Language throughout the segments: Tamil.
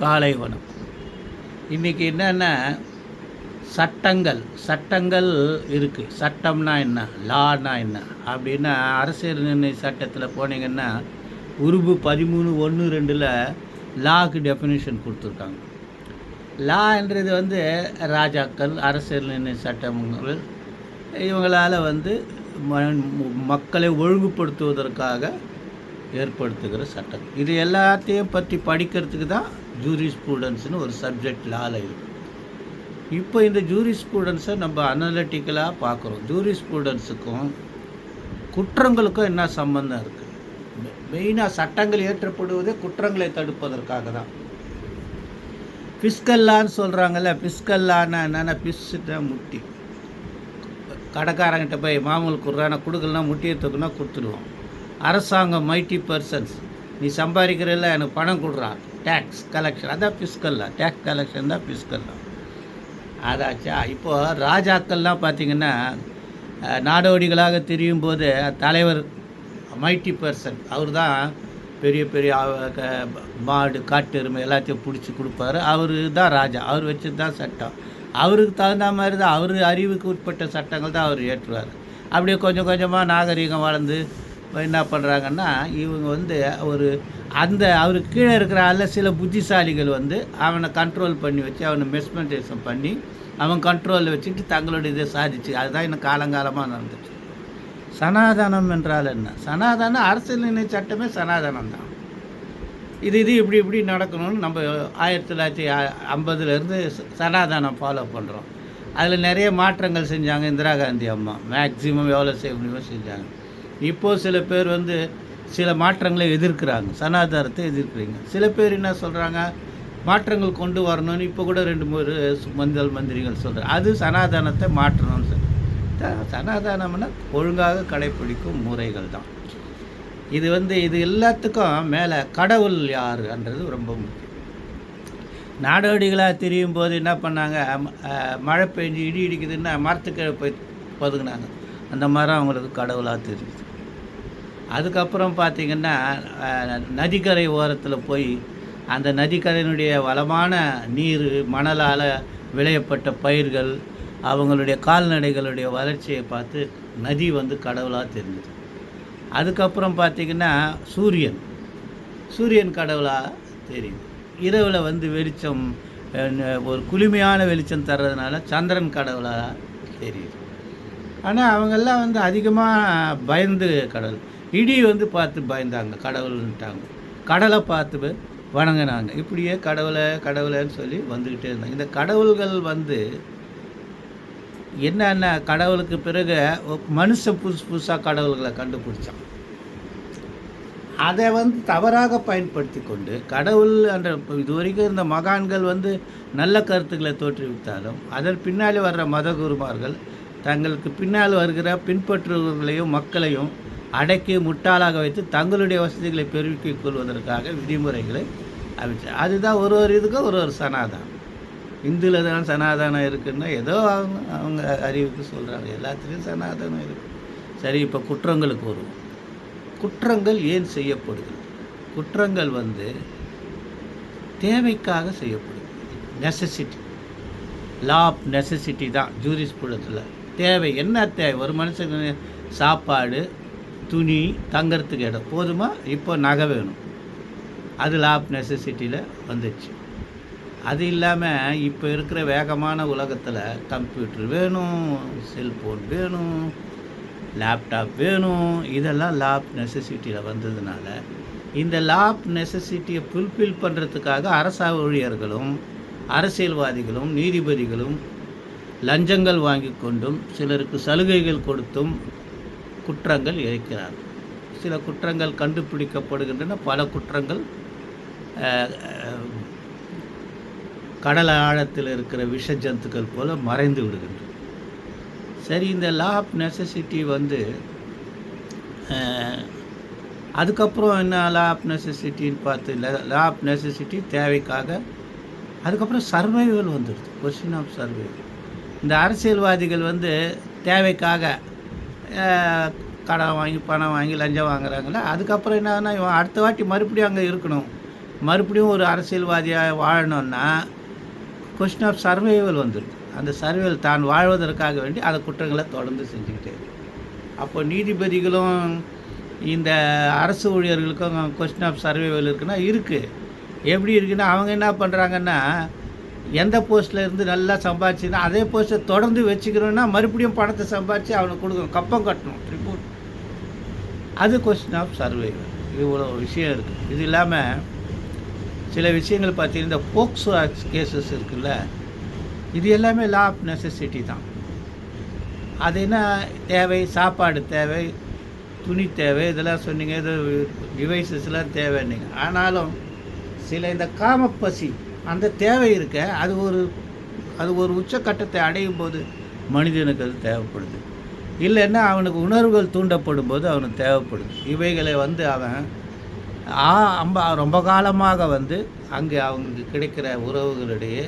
காலை வனம் இன்றைக்கி என்னென்னா சட்டங்கள் சட்டங்கள் இருக்குது சட்டம்னா என்ன? லானா என்ன? அப்படின்னா அரசியல் நிர்ணய சட்டத்தில் போனீங்கன்னா உருபு பதிமூணு ஒன்று ரெண்டில் லாக்கு டெஃபினேஷன் கொடுத்துருக்காங்க. லான்றது வந்து ராஜாக்கள் அரசியல் நிர்ணய சட்டங்கள் இவங்களால் வந்து மக்களை ஒழுங்குபடுத்துவதற்காக ஏற்படுத்துகிற சட்டம் இது எல்லாத்தையும் பற்றி படிக்கிறதுக்கு தான் ஜூரி ஸ்டூடெண்ட்ஸ்னு ஒரு சப்ஜெக்ட் லால இருக்குது இப்போ இந்த ஜூரி ஸ்டூடெண்ட்ஸை நம்ம அனலிட்டிக்கலாக பார்க்குறோம். ஜூரி ஸ்டூடெண்ட்ஸுக்கும் குற்றங்களுக்கும் என்ன சம்பந்தம் இருக்குது மெயினாக சட்டங்கள் ஏற்றப்படுவதே குற்றங்களை தடுப்பதற்காக தான். பிஸ்கல்லான்னு சொல்கிறாங்கல்ல பிஸ்கல்லான்னா என்னென்னா பிஸ்ஸு தான் முட்டி. கடைக்காரங்கிட்ட போய் மாமூல் கொடுறான கொடுக்கலனா முட்டியை தூக்குனா கொடுத்துடுவோம் அரசாங்கம் மைட்டி பர்சன்ஸ் நீ சம்பாதிக்கிறல்ல எனக்கு பணம் கொடுறான் டேக்ஸ் கலெக்ஷன் அதான் பிஸ்கல்லா டேக்ஸ் கலெக்ஷன் தான் பிஸ்கல்லா அதாச்சா இப்போது ராஜாக்கள்லாம் பார்த்திங்கன்னா நாடோடிகளாக திரியும் போது தலைவர் மைட்டி பர்சன் அவர் தான் பெரிய பெரிய க- மாடு காட்டு எருமை எல்லாத்தையும் பிடிச்சி கொடுப்பாரு. அவர் தான் ராஜா அவர் வச்சது தான் சட்டம். அவருக்கு தகுந்த மாதிரி தான் அவர் அறிவுக்கு உட்பட்ட சட்டங்கள் தான் அவர் ஏற்றுவார் அப்படியே கொஞ்சம் கொஞ்சமாக நாகரீகம் வளர்ந்து என்ன பண்ணுறாங்கன்னா இவங்க வந்து ஒரு அந்த அவருக்கு கீழே இருக்கிற அல்ல சில புத்திசாலிகள் வந்து அவனை கண்ட்ரோல் பண்ணி வச்சு அவனை மெஸ்மெண்டேஷன் பண்ணி அவன் கண்ட்ரோலில் வச்சுட்டு தங்களுடைய இதை சாதிச்சு. அதுதான் இன்னும் காலங்காலமாக நடந்துச்சு சனாதனம் என்றால் என்ன? சனாதனம் அரசியல் நிர்ணய சட்டமே சனாதனம் தான். இது இது இப்படி இப்படி நடக்கணும்னு நம்ம ஆயிரத்தி தொள்ளாயிரத்தி ஐம்பதுலேருந்து சனாதனம் ஃபாலோ பண்ணுறோம் அதில் நிறைய மாற்றங்கள் செஞ்சாங்க இந்திரா காந்தி அம்மா. மேக்ஸிமம் எவ்வளோ செய்ய முடியுமோ செஞ்சாங்க இப்போது சில பேர் வந்து சில மாற்றங்களை எதிர்க்கிறாங்க சனாதாரத்தை எதிர்க்கிறீங்க. சில பேர் என்ன சொல்கிறாங்க மாற்றங்கள் கொண்டு வரணும்னு இப்போ கூட ரெண்டு மூணு மந்தல் மந்திரிகள் சொல்கிறாங்க அது சனாதானத்தை மாற்றணும்னு சொல்லி சனாதானம்னா ஒழுங்காக கடைப்பிடிக்கும் முறைகள் தான். இது வந்து இது எல்லாத்துக்கும் மேலே கடவுள் யாருன்றது ரொம்ப முக்கியம். நாடோடிகளாக திரியும் போது என்ன பண்ணாங்க? ம- மழை பெஞ்சு இடி இடிக்குதுன்னா மரத்துக்கு போய் பதுங்கினாங்க அந்த மரம் அவங்களுக்கு கடவுளாக தெரியுது. அதுக்கப்புறம் பார்த்திங்கன்னா நதிக்கரை ஓரத்தில் போய் அந்த நதிக்கரையினுடைய வளமான நீர் மணலால் விளையப்பட்ட பயிர்கள் அவங்களுடைய கால்நடைகளுடைய வளர்ச்சியை பார்த்து நதி வந்து கடவுளாக தெரிஞ்சுது. அதுக்கப்புறம் பார்த்திங்கன்னா சூரியன். சூரியன் கடவுளாக தெரியுது. இரவில் வந்து வெளிச்சம் ஒரு குளுமையான வெளிச்சம் தர்றதுனால சந்திரன் கடவுளாக தெரியுது. ஆனால் அவங்கெல்லாம் வந்து அதிகமாக பயந்து கடவுள். இடி வந்து பார்த்து பயந்தாங்க கடவுள்ன்ட்டாங்க. கடலை பார்த்து வணங்கினாங்க. இப்படியே கடவுளை கடவுளைன்னு சொல்லி வந்துக்கிட்டே இருந்தாங்க. இந்த கடவுள்கள் வந்து என்னென்ன கடவுளுக்கு பிறகு மனுஷன் புதுசு புதுசாக கடவுள்களை கண்டுபிடிச்சான். அதை வந்து தவறாக பயன்படுத்தி கொண்டு கடவுள் என்ற இது இதுவரைக்கும் இருந்த மகான்கள் வந்து நல்ல கருத்துக்களை தோற்றுவித்தாலும் அதன் பின்னாலே வர்ற மதகுருமார்கள் தங்களுக்கு பின்னால் வருகிற பின்பற்றுபவர்களையும் மக்களையும் அடக்கி முட்டாளாக வைத்து தங்களுடைய வசதிகளை பெருக்கிக் கொள்வதற்காக விதிமுறைகளை அமைச்சர் அதுதான் ஒரு ஒரு இதுக்கும் ஒரு ஒரு சனாதானம். இந்துவில் தான் சனாதானம் இருக்குன்னா ஏதோ அவங்க அவங்க அறிவுக்கு சொல்கிறாங்க எல்லாத்துலேயும் சனாதானம் இருக்குது சரி இப்போ குற்றங்களுக்கு வருவோம். குற்றங்கள் ஏன் செய்யப்படுகிறது? குற்றங்கள் வந்து தேவைக்காக செய்யப்படுது நெசசிட்டி லா ஆஃப் நெசசிட்டி தான். ஜூரிஸ்புடத்தில் தேவை என்ன தேவை? ஒரு மனுஷனுக்கு சாப்பாடு துணி தங்கிறதுக்கு இடம். போதுமா? இப்போ நகை வேணும். அது லா ஆஃப் நெசசிட்டியில் வந்துச்சு. அது இல்லாமல் இப்போ இருக்கிற வேகமான உலகத்தில் கம்ப்யூட்டர் வேணும் செல்ஃபோன் வேணும் லேப்டாப் வேணும். இதெல்லாம் லாப் நெசசிட்டியில் வந்ததுனால இந்த லாப் நெசசிட்டியை ஃபுல்ஃபில் பண்ணுறதுக்காக அரச ஊழியர்களும் அரசியல்வாதிகளும் நீதிபதிகளும் லஞ்சங்கள் வாங்கி கொண்டும் சிலருக்கு சலுகைகள் கொடுத்தும் குற்றங்கள் இருக்கிறார். சில குற்றங்கள் கண்டுபிடிக்கப்படுகின்றன. பல குற்றங்கள் கடல் ஆழத்தில் இருக்கிற விஷ ஜந்துக்கள் போல மறைந்து விடுகின்றன. சரி இந்த லா ஆஃப் நெசசிட்டி வந்து அதுக்கப்புறம் என்ன லா ஆஃப் நெசசிட்டின்னு பார்த்து லா ஆஃப் நெசசிட்டி தேவைக்காக அதுக்கப்புறம் சர்வைவல் வந்துடுது. கொஸ்டின் ஆஃப் சர்வைவல் இந்த அரசியல்வாதிகள் வந்து தேவைக்காக கடன் வாங்கி பணம் வாங்கி லஞ்சம் வாங்குறாங்களே அதுக்கப்புறம் என்னன்னா இவன் அடுத்த வாட்டி மறுபடியும் அங்கே இருக்கணும். மறுபடியும் ஒரு அரசியல்வாதியாக வாழணும்னா கொஸ்டின் ஆஃப் சர்வைவல் வந்துடுது அந்த சர்வைவல் தான் வாழ்வதற்காக வேண்டி அந்த குற்றங்களை தொடர்ந்து செஞ்சுக்கிட்டே அப்போ நீதிபதிகளும் இந்த அரசு ஊழியர்களுக்கும் கொஸ்டின் ஆஃப் சர்வைவல் இருக்குன்னா இருக்குது எப்படி இருக்குன்னா அவங்க என்ன பண்ணுறாங்கன்னா எந்த போஸ்ட்டில் இருந்து நல்லா சம்பாதிச்சுன்னா அதே போஸ்ட்டை தொடர்ந்து வச்சுக்கிறோன்னா மறுபடியும் பணத்தை சம்பாதிச்சு அவனுக்கு கொடுக்கணும். கப்பம் கட்டணும். ரிப்போர்ட் அது கொஸ்டின் ஆஃப் சர்வைவல் இவ்வளோ விஷயம் இருக்குது இது இல்லாமல் சில விஷயங்கள் பார்த்தீங்கன்னா இந்த போக்சோ கேசஸ் இருக்குல்ல இது எல்லாமே லா ஆஃப் நெசசிட்டி தான். அது என்ன தேவை? சாப்பாடு தேவை துணி தேவை இதெல்லாம் சொன்னீங்க. இது டிவைசஸ்லாம் தேவைன்னீங்க. ஆனாலும் சில இந்த காமப்பசி அந்த தேவை இருக்க அது ஒரு அது ஒரு உச்சக்கட்டத்தை அடையும் போது மனிதனுக்கு அது தேவைப்படுது. இல்லைன்னா அவனுக்கு உணர்வுகள் தூண்டப்படும் போது அவனுக்கு தேவைப்படுது. இவைகளை வந்து அவன் ஆ அம்ப ரொம்ப காலமாக வந்து அங்கே அவங்களுக்கு கிடைக்கிற உறவுகளிடையே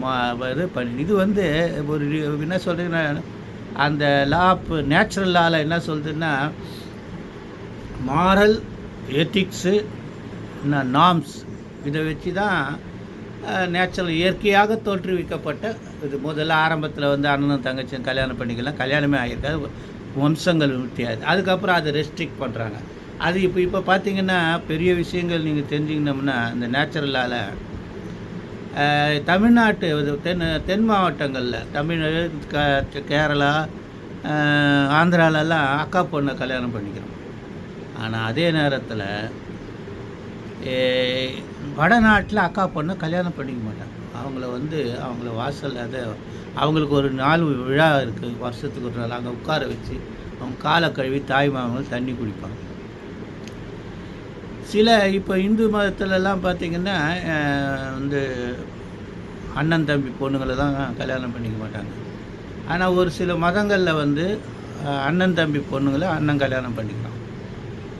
மா இது பண்ணி இது வந்து ஒரு என்ன சொல்கிறீங்கன்னா அந்த லா நேச்சுரல் லாவில் என்ன சொல்கிறதுன்னா மாரல் எத்திக்ஸு நாம்ஸ் இதை வச்சு தான் நேச்சுரல் இயற்கையாக தோற்றுவிக்கப்பட்ட இது முதல்ல ஆரம்பத்தில் வந்து அண்ணனும் தங்கச்சியும் கல்யாணம் பண்ணிக்கலாம். கல்யாணமே ஆகியிருக்காது வம்சங்கள் விட்டியாது அதுக்கப்புறம் அதை ரெஸ்ட்ரிக்ட் பண்ணுறாங்க அது இப்போ இப்போ பார்த்தீங்கன்னா பெரிய விஷயங்கள் நீங்கள் தெரிஞ்சுக்கணும்னா இந்த நேச்சுரலால் தமிழ்நாட்டு இது தென் தென் மாவட்டங்களில் தமிழ் க கேரளா ஆந்திராலெல்லாம் அக்கா பொண்ணை கல்யாணம் பண்ணிக்கிறோம். ஆனால் அதே நேரத்தில் வடநாட்டில் அக்கா பொண்ணை கல்யாணம் பண்ணிக்க மாட்டாங்க. அவங்கள வந்து அவங்கள வாசல் அதை அவங்களுக்கு ஒரு நாள் விழா இருக்குது வருஷத்துக்கு ஒரு நாள். அங்கே உட்கார வச்சு அவங்க காலை கழுவி தாய் மாமன் தண்ணி குடிப்பாங்க. சில இப்போ இந்து மதத்துலலாம் பார்த்திங்கன்னா வந்து அண்ணன் தம்பி பொண்ணுங்களை தான் கல்யாணம் பண்ணிக்க மாட்டாங்க. ஆனால் ஒரு சில மதங்களில் வந்து அண்ணன் தம்பி பொண்ணுங்களை அண்ணன் கல்யாணம் பண்ணிக்கலாம்.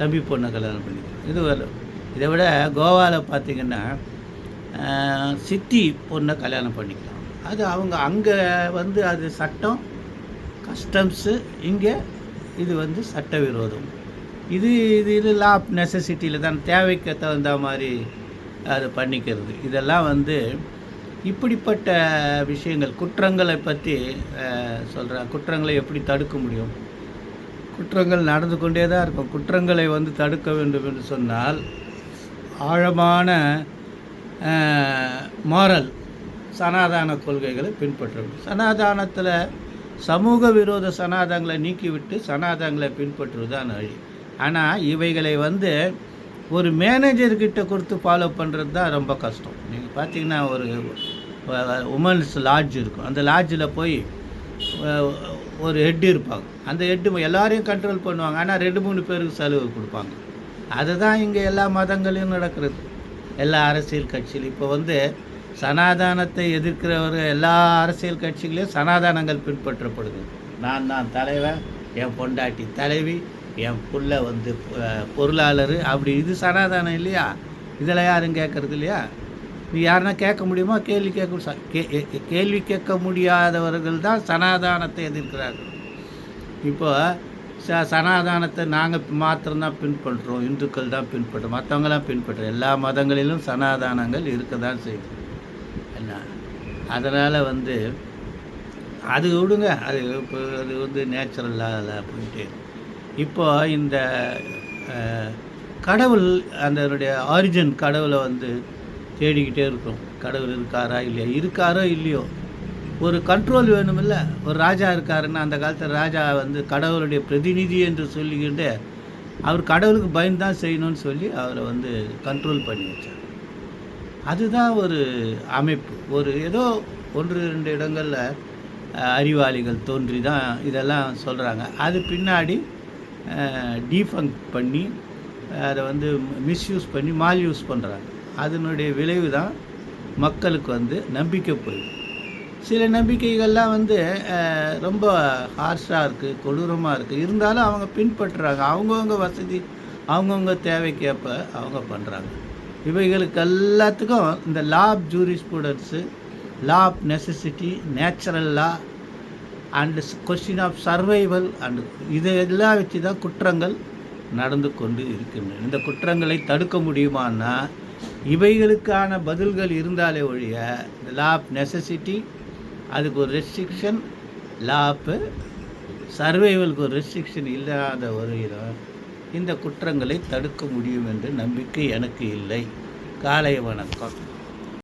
தம்பி பொண்ணை கல்யாணம் பண்ணிக்கலாம். இது வரும் இதை விட கோவாவில் பார்த்திங்கன்னா சித்தி பொண்ணை கல்யாணம் பண்ணிக்கலாம். அது அவங்க அங்கே வந்து அது சட்டம் கஸ்டம்ஸு இங்கே இது வந்து சட்டவிரோதம். இது இது இது லா ஆஃப் நெசசிட்டியில் தான் தேவைக்கு தகுந்த மாதிரி அது பண்ணிக்கிறது. இதெல்லாம் வந்து இப்படிப்பட்ட விஷயங்கள் குற்றங்களை பற்றி சொல்கிற குற்றங்களை எப்படி தடுக்க முடியும்? குற்றங்கள் நடந்து கொண்டே தான் இருக்கும். குற்றங்களை வந்து தடுக்க வேண்டும் என்று சொன்னால் ஆழமான மாரல் சனாதான கொள்கைகளை பின்பற்றணும் சனாதானத்தில் சமூக விரோத சனாதங்களை நீக்கிவிட்டு சனாதங்களை பின்பற்றுவது தான் வழி. ஆனால் இவைகளை வந்து ஒரு மேனேஜர்கிட்ட கொடுத்து ஃபாலோ பண்ணுறது தான் ரொம்ப கஷ்டம். நீங்கள் பார்த்தீங்கன்னா ஒரு உமன்ஸ் லாட்ஜ் இருக்கும். அந்த லாட்ஜில் போய் ஒரு ஹெட் இருப்பாங்க. அந்த ஹெட்டு எல்லாரையும் கண்ட்ரோல் பண்ணுவாங்க. ஆனால் ரெண்டு மூணு பேருக்கு செலவு கொடுப்பாங்க. அதுதான் இங்கே எல்லா மதங்களையும் நடக்கிறது. எல்லா அரசியல் கட்சியிலும். இப்போ வந்து சனாதானத்தை எதிர்க்கிறவர் எல்லா அரசியல் கட்சிகளையும் சனாதானங்கள் பின்பற்றப்படுது. நான் தான் தலைவன் என் பொண்டாட்டி தலைவி என் புள்ள வந்து பொருளாளர். அப்படி இது சனாதானம் இல்லையா? இதில் யாரும் கேட்கறது இல்லையா? நீ யாருன்னா கேட்க முடியுமா? கேள்வி கேட்க கே- கேள்வி கேட்க முடியாதவர்கள் தான் சனாதானத்தை எதிர்க்கிறார்கள். இப்போ ச சனாதானத்தை நாங்கள் மாத்திரம்தான் பின்பற்றுறோம். இந்துக்கள் தான் பின்பற்றுறோம் மற்றவங்களாம் பின்பற்றுறோம் எல்லா மதங்களிலும் சனாதானங்கள் இருக்க தான் செய்யுது. என்ன? அதனால் வந்து அது விடுங்க. அது இப்போ அது வந்து நேச்சுரலாக போயிட்டு இப்போ இந்த கடவுள் அதனுடைய ஆரிஜின் கடவுளை வந்து தேடிக்கிட்டே இருக்கிறோம். கடவுள் இருக்காரா இல்லையா? இருக்காரோ இல்லையோ? ஒரு கண்ட்ரோல் வேணுமில்ல? ஒரு ராஜா இருக்காருன்னா அந்த காலத்தில் ராஜா வந்து கடவுளுடைய பிரதிநிதி என்று சொல்லிக்கிட்டு அவர் கடவுளுக்கு பயந்து தான் செய்யணும்னு சொல்லி அவரை வந்து கண்ட்ரோல் பண்ணி வச்சார். அதுதான் ஒரு அமைப்பு. ஒரு ஏதோ ஒன்று ரெண்டு இடங்களில் அறிவாளிகள் தோன்றி தான் இதெல்லாம் சொல்கிறாங்க அது பின்னாடி டீஃபங்க் பண்ணி அதை வந்து மிஸ்யூஸ் பண்ணி மால் யூஸ் பண்ணுறாங்க அதனுடைய விளைவு தான் மக்களுக்கு வந்து நம்பிக்கை போயிடும் சில நம்பிக்கைகள்லாம் வந்து ரொம்ப ஹார்ஷாக இருக்குது கொடூரமாக இருக்குது இருந்தாலும் அவங்க பின்பற்றுறாங்க. அவங்கவுங்க வசதி அவங்கவுங்க தேவைக்கேற்ப அவங்க பண்ணுறாங்க இவைகளுக்கு எல்லாத்துக்கும் இந்த law of jurisprudence law of necessity natural law and question of survival and இதெல்லாம் வச்சு தான் குற்றங்கள் நடந்து கொண்டு இருக்கின்றன. இந்த குற்றங்களை தடுக்க முடியுமான்னா இவைகளுக்கான பதில்கள் இருந்தாலே ஒழிய இந்த லா ஆஃப் நெசசிட்டி அதுக்கு ஒரு ரெஸ்ட்ரிக்ஷன் லாப்பு சர்வைவலுக்கு ஒரு ரெஸ்ட்ரிக்ஷன் இல்லாத வருகிறோம் இந்த குற்றங்களை தடுக்க முடியும் என்ற நம்பிக்கை எனக்கு இல்லை. காலை வணக்கம்.